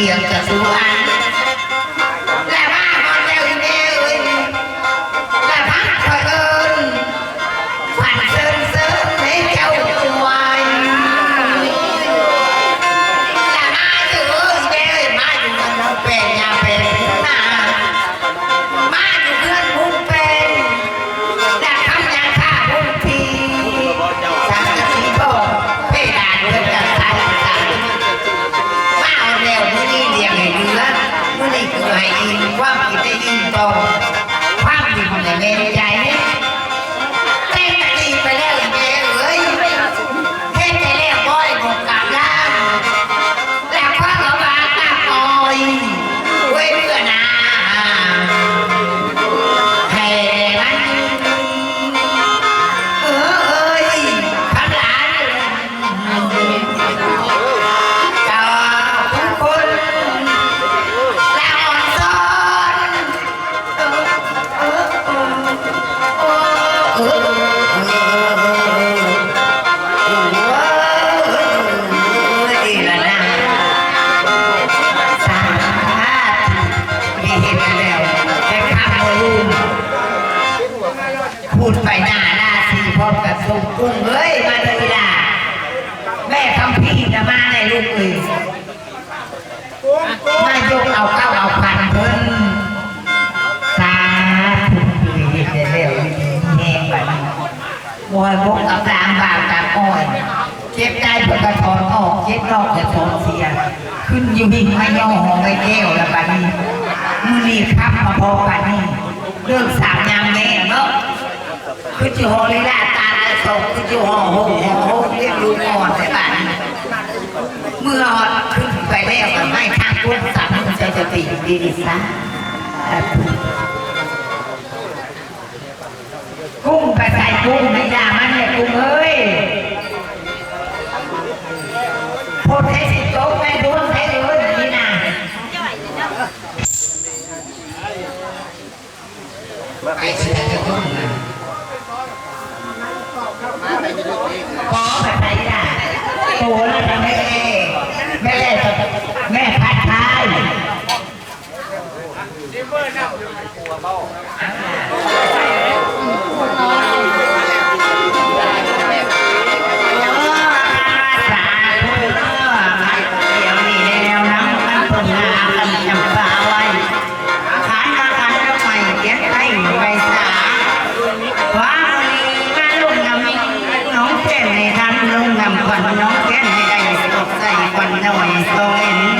เกี่ยงกับสุอา สมกุ้งเฮ้ยมาเลยล่ะแม่คำพี่จะมาในลูกเอ้ยมายกเอาเก้าเอาพันเพิ่นสาธุดีเดียวแห้งไปบอยบกกับสามบาทกับอ้อยเจ็บได้ผลกระทอนออกเจ็บรอกกระถอนเสีย ขึ้นอยู่หิ่งไม่ย่อหองไม่แก้วละบัดนี้มือรีครับมาพอบัดนี้เรื่องสามยามแม่เนาะขึ้นอยู่หอเลีลาะ ตกที่จะห่อหงห่อห้องเรียกลูกหอดไปบ้านเมื่อขึ้นไปแล้วก็ไม่ทางกุ้งสามจะจะตีดีดีซะกุ้งไปใส่กุ้งไม่ด่ามันเลยกุ้งเอ้ยพอใช้สิโต๊ะไม่รู้ใช้รู้นี่นะไปใส่กุ้งนะ ขอแบบไหนจ้ะโอ้โหเราทำแม่แม่แม่ ให้รักลงนำควันน้องแก้มให้ได้ตกใส่ควันหน่อยโตเอ็น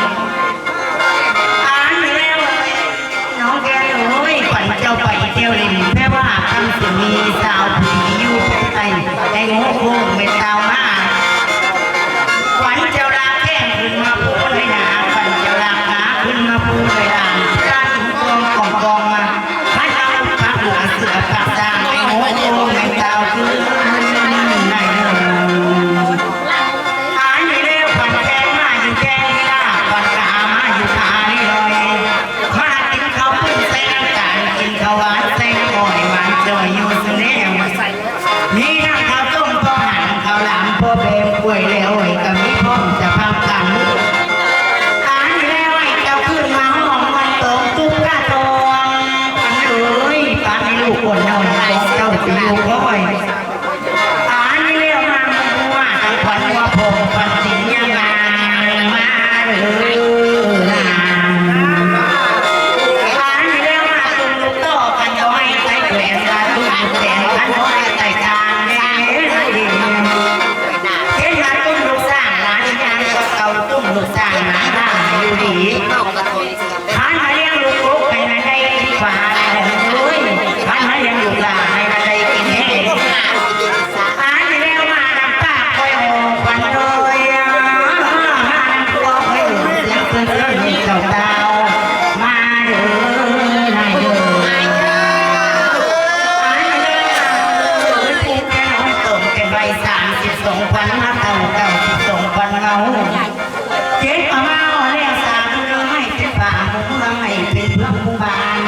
ผู้บาน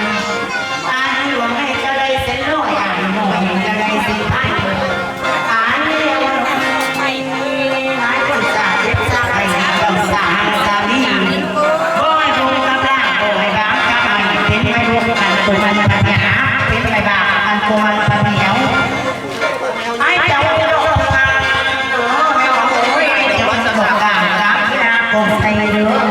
ตาหลวงให้เจ้าได้เส้นร้อยอ่านหน่อยเจ้าได้สิบพันตาเลี้ยงไปนี่นายคนสาเจ็บสาไปนี่คนสาสามีบ่ให้ดูกำลังโอ้ยบ้างกำลังเป็นไปรวมกันตัวมันปัญหาเป็นไปบ้างอันตัวมันปัญหา Hãy subscribe cho kênh Ghiền Mì Gõ Để không bỏ lỡ những video hấp dẫn